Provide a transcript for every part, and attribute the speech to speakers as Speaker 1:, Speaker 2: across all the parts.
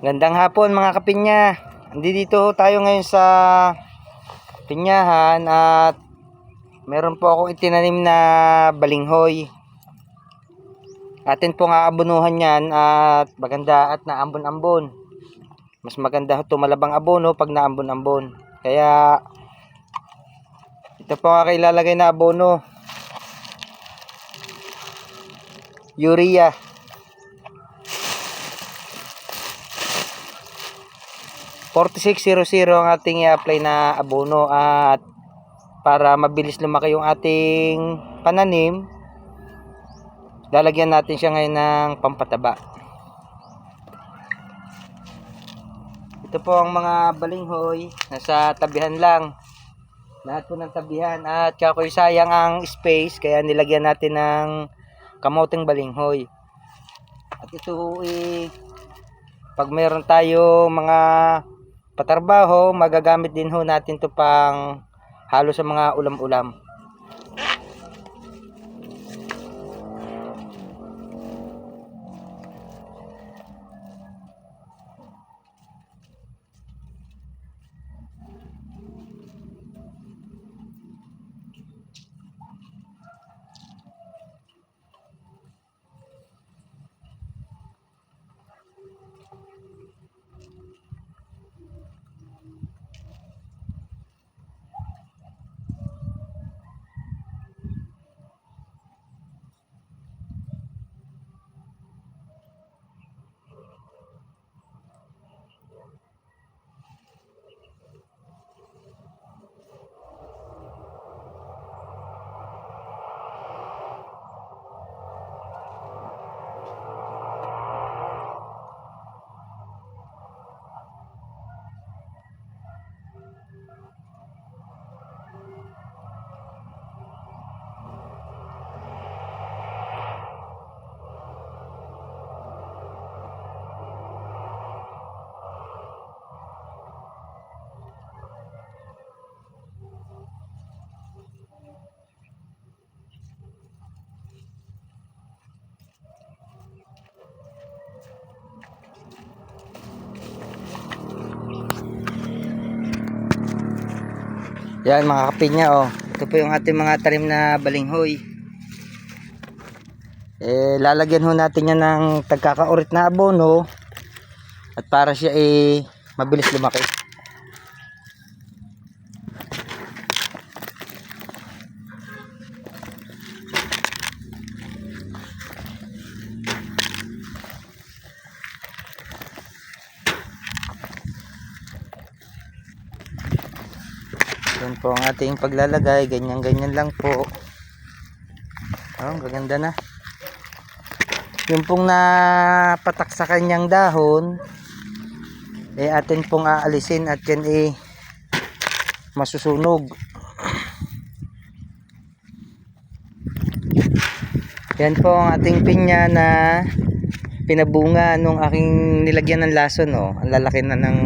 Speaker 1: Gandang hapon mga kapinya. Dito tayo ngayon sa pinyahan at meron po akong itinanim na balinghoy. Atin pong aabunuhan yan at maganda at naambon-ambon. Mas maganda tumalabang abono pag naambon-ambon. Kaya ito po ang aking ilalagay na abono. Urea. .4600 ang ating i-apply na abono at para mabilis lumaki yung ating pananim lalagyan natin siya ngayon ng pampataba. Ito po ang mga balinghoy nasa tabihan lang. Lahat po ng tabihan. At kakoy sayang ang space kaya nilagyan natin ng kamoting balinghoy. At ito eh pag meron tayo mga patarbaho, magagamit din ho natin to pang halo sa mga ulam-ulam. Yan mga kapinya oh. Ito po yung ating mga talim na balinghoy. Eh lalagyan ho natin yan ng tagkakaurit na abono at para siya eh mabilis lumaki. Po ang ating paglalagay. Ganyan-ganyan lang po. Oh, gaganda na. Yung pong napatak sa kanyang dahon, eh atin pong aalisin at yan eh masusunog. Yan po ang ating pinya na pinabunga nung aking nilagyan ng lason oh. Ang lalaki na ng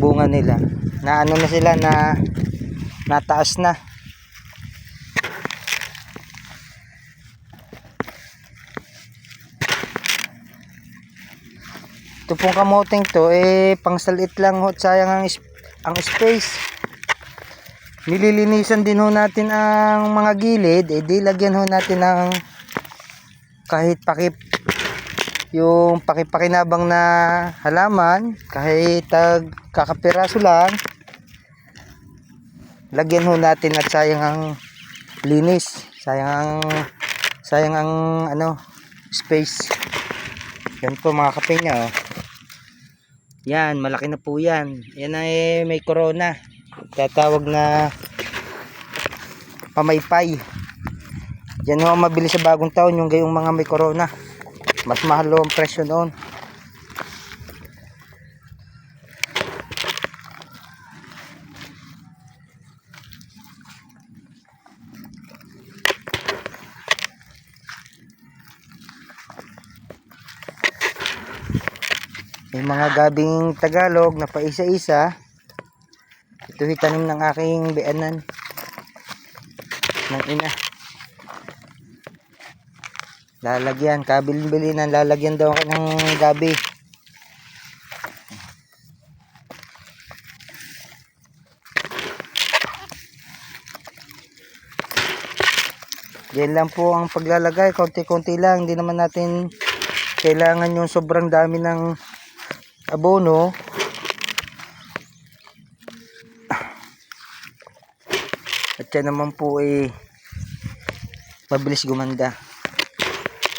Speaker 1: bunga nila na ano na sila na nataas na. Ito pong kamoting to eh pangsalit lang ho sayang ang, ang space. Nililinisan din ho natin ang mga gilid eh di lagyan ho natin ng kahit pakip yung pakipakinabang na halaman kahit tag kakapiraso lang lagyan ho natin at sayang ang linis. Sayang ang sayang ang ano space. Yan po mga kapinya oh. yan malaki na po yan. Yan ay may corona. Tatawag na pamaypay. Yan ho mabili sa bagong taon yung gayong mga may corona. Mas mahal ang presyo noon May mga gabing Tagalog na paisa-isa. Ito hitanim ng aking beanan. Ng ina. Lalagyan. Kabilin-bili na lalagyan daw ako ng gabi. Yan lang po ang paglalagay. Konti-konti lang. Hindi naman natin kailangan yung sobrang dami ng abono. At yan naman po eh mabilis gumanda.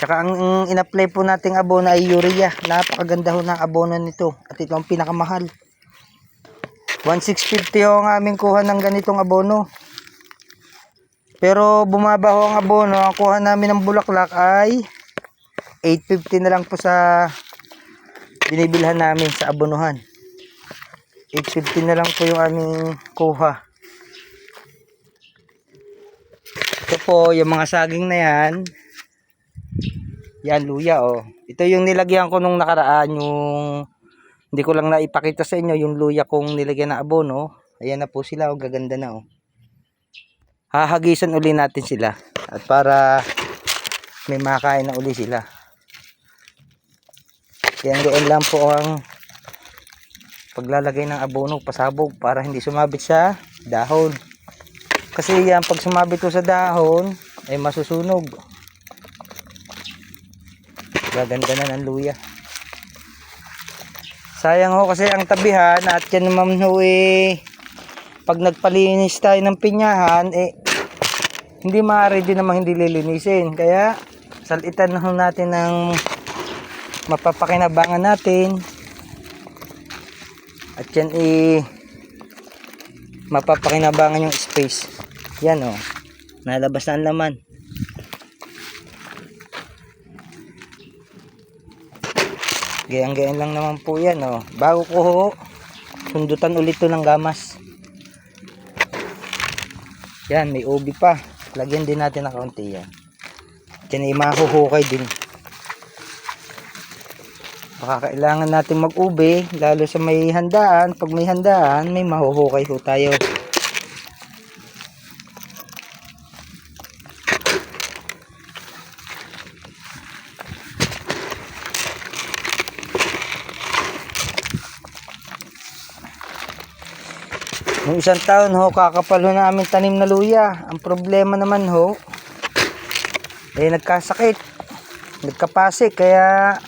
Speaker 1: Tsaka ang in-apply po nating abono ay urea. Napakaganda ho ng abono nito. At ito ang pinakamahal. 1,650 ho ang aming kuha ng ganitong abono. Pero bumaba ho ang abono. Ang kuha namin ng bulaklak ay 850 na lang po sa binibilhan namin sa abonohan. 850 na lang po yung aming kuha. Ito po, yung mga saging na yan. Yan, luya oh. Ito yung nilagyan ko nung nakaraan, yung hindi ko lang naipakita sa inyo yung luya kong nilagyan na abono. Ayan na po sila, oh, gaganda na oh. Hahagisan uli natin sila at para may makain na uli sila. Yan doon lang po ang paglalagay ng abono, pasabog para hindi sumabit sa dahon. Kasi yan, pag sumabit ko sa dahon, ay masusunog. Gaganda na ng luya. Sayang ho kasi ang tabihan at yan naman ho eh, pag nagpalinis tayo ng pinyahan, eh, hindi maaari din namang hindi lilinisin. Kaya, salitan na ho natin ng mapapakinabangan natin. At yan eh, mapapakinabangan yung space. Yan oh. Nalabas na ang laman. Gayang-gayang lang naman po yan oh. Bago ko sundutan ulit to ng gamas. Yan, may ubi pa. Lagyan din natin ng kaunti yan. Diyan ay mahuhukay din. Baka kailangan natin mag-ubi, lalo sa may handaan. Pag may handaan, may mahuhukay ho tayo. Nung isang taon ho, kakapal ho namin tanim na luya. Ang problema naman ho, eh nagkasakit. Nagkapasik, kaya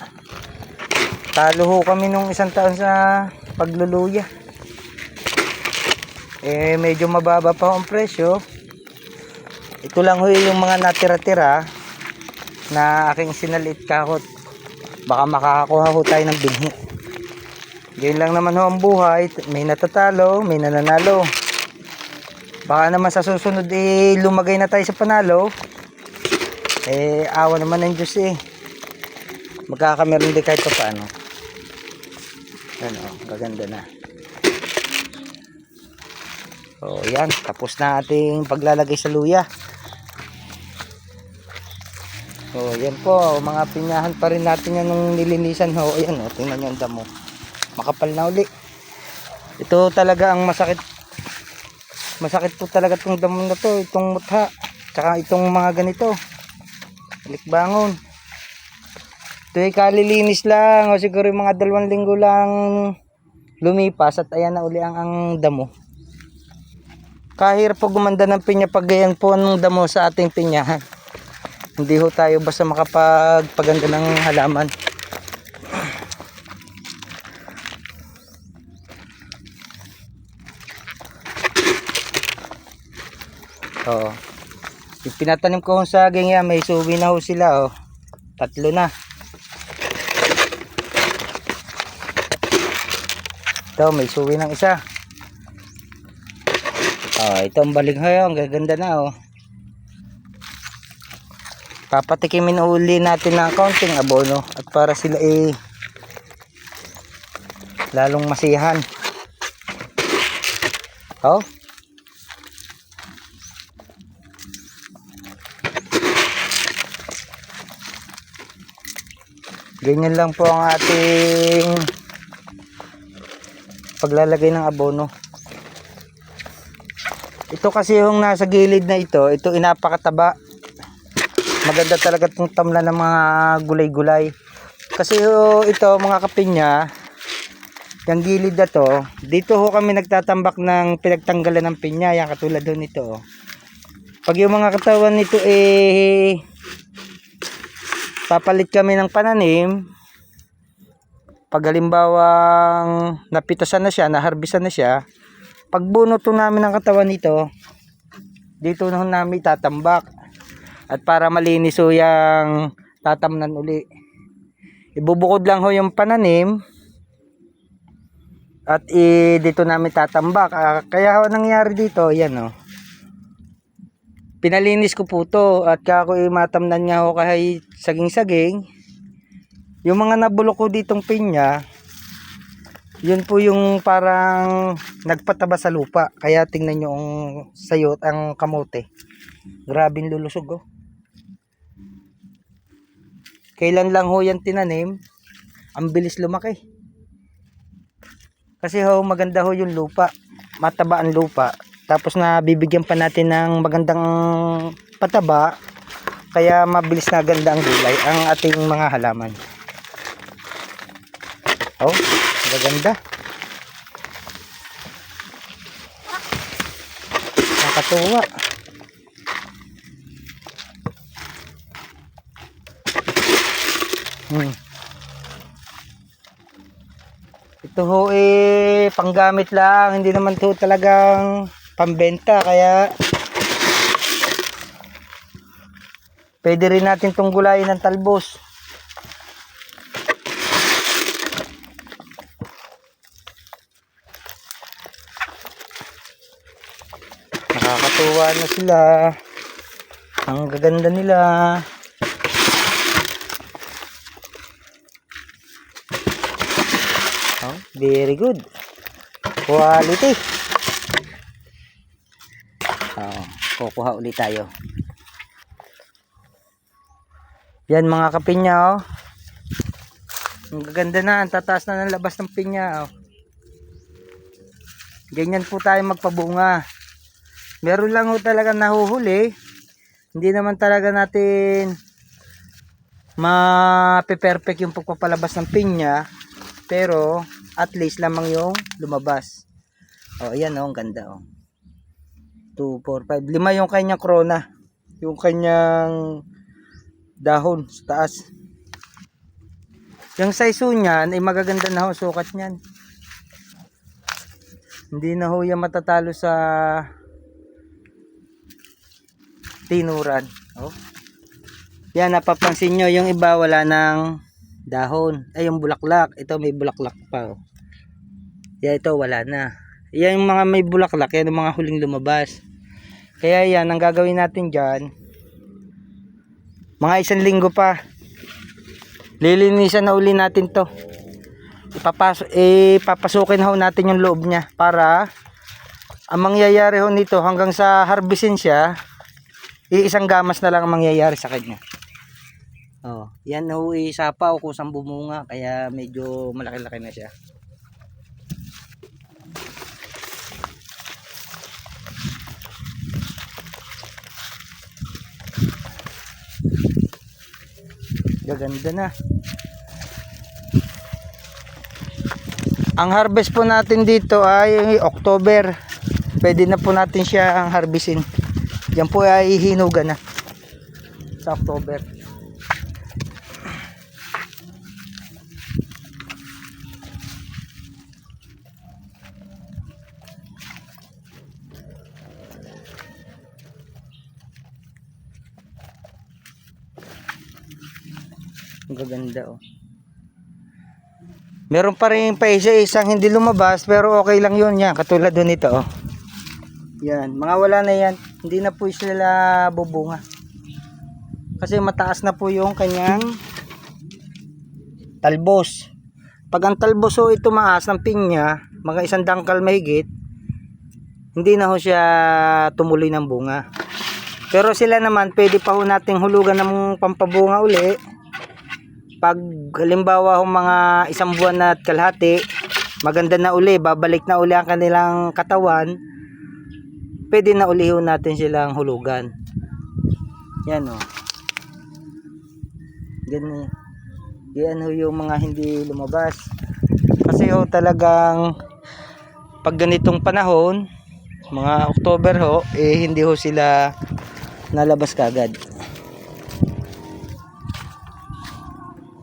Speaker 1: talo ho kami nung isang taon sa pagluluya. Eh medyo mababa pa ang presyo. Ito lang ho yung mga natira-tira na aking sinalit kahot. Baka makakakuha ho tayo ng binhi. Ganyan lang naman ho ang buhay. May natatalo, may nananalo. Baka naman sa susunod eh, lumagay na tayo sa panalo. Eh, awa naman ng Diyos eh. Magkakameron din kahit pa paano. Ano, gaganda na. So, yan. Tapos na ating paglalagay sa luya. So, yan po. Mga pinyahan pa rin natin yan nung nilinisan ho. Ayan o, tingnan nyo ang damo makapal na uli ito talaga ang masakit masakit po talaga itong damo na to itong mutha tsaka itong mga ganito balikbangon ay kalilinis lang o siguro yung mga dalawang linggo lang lumipas at ayan na uli ang, ang damo kahirap po gumanda ng pinya pag ganyan po ng damo sa ating pinyahan hindi ho tayo basta makapagpaganda ng halaman Oo. Yung pinatanim ko yung saging yan, may suwi na ho sila, oh. Tatlo na. Ito, may suwi ng isa. Oh, ito ang balighoy, oh. Ang gaganda na, oh. Papatikimin uli natin ng kaunting abono at para sila eh lalong masihan. Oh. Ganyan lang po ang ating paglalagay ng abono. Ito kasi yung nasa gilid na ito, ito inapakataba. Maganda talaga itong tamla ng mga gulay-gulay. Kasi ito mga kapinya, yung gilid na to, dito ho kami nagtatambak ng pinagtanggalan ng pinya, yan katulad doon ito. oh. Pag yung mga katawan nito eh papalit kami ng pananim, pag halimbawang napitasan na siya, naharbisan na siya, pag bunuto namin ng katawan nito, dito na namin tatambak. At para malinis ho yung tatamnan uli. Ibubukod lang ho yung pananim, at i dito namin tatambak. Ah, kaya ho nangyari dito, yan oh. Pinalinis ko po to at kako matamnan niya ho kahit saging-saging. Yung mga nabulok ko ditong pinya, yun po yung parang nagpataba sa lupa. Kaya tingnan nyo ang sayot, ang kamote. Grabing lulusog oh. Kailan lang ho yan tinanim, ang bilis lumaki. Kasi ho, maganda ho yung lupa. Mataba ang lupa. Tapos na bibigyan pa natin ng magandang pataba. Kaya mabilis na ganda ang gulay ang ating mga halaman. Oh, maganda. Nakatuwa. Hmm. Ito ho eh panggamit lang, hindi naman to talagang pambenta kaya pwede rin natin tong gulayin ng talbos. Nakakatuwa na sila. Ang gaganda nila. Oh, very good. Quality. Oh, kukuha ulit tayo. Yan mga kapinya oh. Ang gaganda na, ang tataas na ng labas ng pinya oh. Ganyan po tayo magpabunga. Meron lang ho talaga nahuhuli. Hindi naman talaga natin ma-perfect yung pagpapalabas ng pinya. Pero at least lamang yung lumabas. Oh, ayan oh, ang ganda oh. 2, 4, 5. Lima yung kanyang krona. Yung kanyang dahon sa taas. Yung size niyan ay magaganda na ho sukat niyan. Hindi na ho yan matatalo sa tinuran. Oh. Yan napapansin nyo yung iba wala ng dahon. Ay yung bulaklak. Ito may bulaklak pa. Oh. Yan ito wala na. Yan yung mga may bulaklak. Yan yung mga huling lumabas. Kaya yan ang gagawin natin dyan. Mga isang linggo pa. Lilinisan na uli natin to. Ipapas ipapasukin ho natin yung loob niya para ang mangyayari ho nito hanggang sa harbisin siya iisang gamas na lang ang mangyayari sa kanya. Oh, yan ho isapa o kusang bumunga kaya medyo malaki-laki na siya. Gaganda na. Ang harvest po natin dito ay October. Pwede na po natin siya ang harvestin. Yan po ay hinuga na sa October. Ang gaganda oh. Meron pa rin pa isa isang hindi lumabas pero okay lang yun yan. Katulad doon ito oh. Yan, mga wala na yan. Hindi na po sila bubunga. Kasi mataas na po yung kanyang talbos. Pag ang talbos ho ito maas ng pinya, mga isang dangkal mahigit, hindi na ho siya tumuloy ng bunga. Pero sila naman, pwede pa ho nating hulugan ng pampabunga uli. Pag halimbawa ho mga isang buwan na at kalahati, maganda na uli, babalik na uli ang kanilang katawan, pwede na uli ho natin silang hulugan. Yan o. Ganyan. Yan ho yung mga hindi lumabas. Kasi ho talagang pag ganitong panahon, mga October ho, eh hindi ho sila nalabas ka agad.